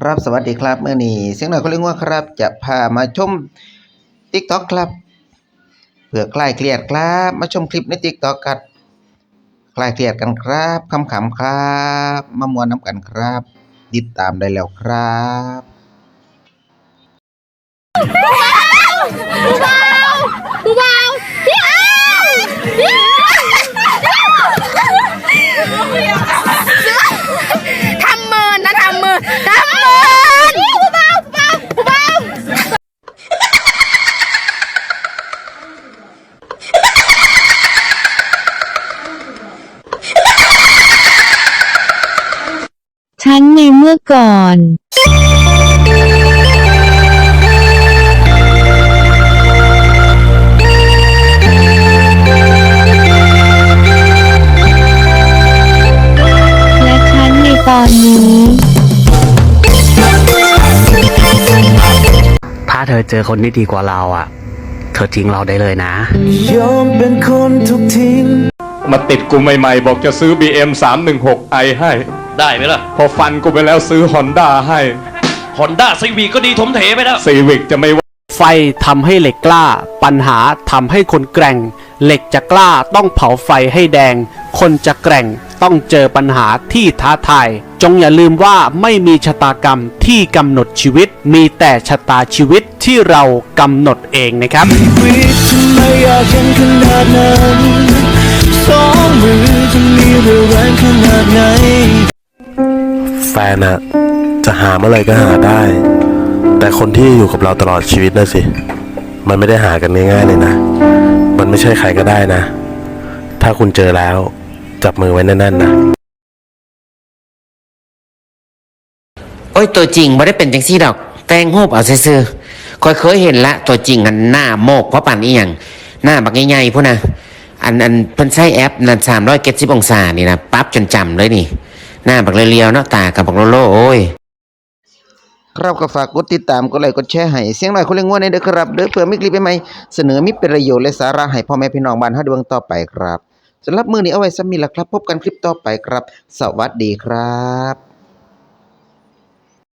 ครับสวัสดีครับเมื่อนี้เสียงหน่อยคนเลี้ยงว่าครับ จะพามาชม TikTok ครับเพื่อคลายเครียดครับ มาชมคลิปใน TikTok กันคลายเครียดกันครับขำๆครับมามวนน้ำกันครับติดตามได้แล้วครับ ฉันในเมื่อก่อนและฉันในตอนนี้ถ้าเธอเจอคนที่ดีกว่าเราอะ เธอทิ้งเราได้เลยนะ ยอมเป็นคนทุกทิ้ง มาติดกูใหม่ๆ บอกจะซื้อ BM 316i ให้ ได้ไหมล่ะพอฟันกูไปแล้วซื้อ Honda ให้ฮอนด้าซีวีก็ดีถมเถไปแล้ว Civic จะไม่ว่าไฟทำให้เหล็กกล้า ปัญหาทำให้คนแกร่ง เหล็กจะกล้าต้องเผาไฟให้แดง คนจะแกร่งต้องเจอปัญหาที่ท้าทาย จงอย่าลืมว่าไม่มีชะตากรรมที่กำหนดชีวิต มีแต่ชะตาชีวิตที่เรากำหนดเองนะครับวิตทำไมอยากเห็นขนาดนั้นสองมือจะมีเรี่ยวแรงขนาดไหน แฟนอะจะหาเมื่อไหร่ก็หาได้ แต่คนที่อยู่กับเราตลอดชีวิตนะสิ มันไม่ได้หากันง่ายๆเลยนะ มันไม่ใช่ใครก็ได้นะ ถ้าคุณเจอแล้วจับมือไว้แน่นๆนะ โอ้ยตัวจริงไม่ได้เป็นจังซี่ดอก แต่งรูปเอาซื่อๆคอยเคยเห็นละ ตัวจริงอันหน้าโมกเพราะปั่นอีหยังหน้าบักใหญ่ๆพุ่นนะ อันอันเพิ่นใช้แอปนั่นสามร้อยเจ็ดสิบองศานี่นะปั๊บจนจำเลยนี่ หน้าบักเรียวๆเนาะตากับบักโลโลโอ้ยครับก็ฝากกดติดตามกดไลค์กดแชร์ให้เสียงหน่อยคนเลี้ยงว่าในเด้อครับเด้อเพื่อมีคลิปใหม่เสนอมีประโยชน์และสาระให้พ่อแม่พี่น้องบ้านเฮาด้เบิ่งต่อไปครับสำหรับมือนี้เอาไว้ซ้ำนี้ล่ะครับ พบกันคลิปต่อไปครับ สวัสดีครับ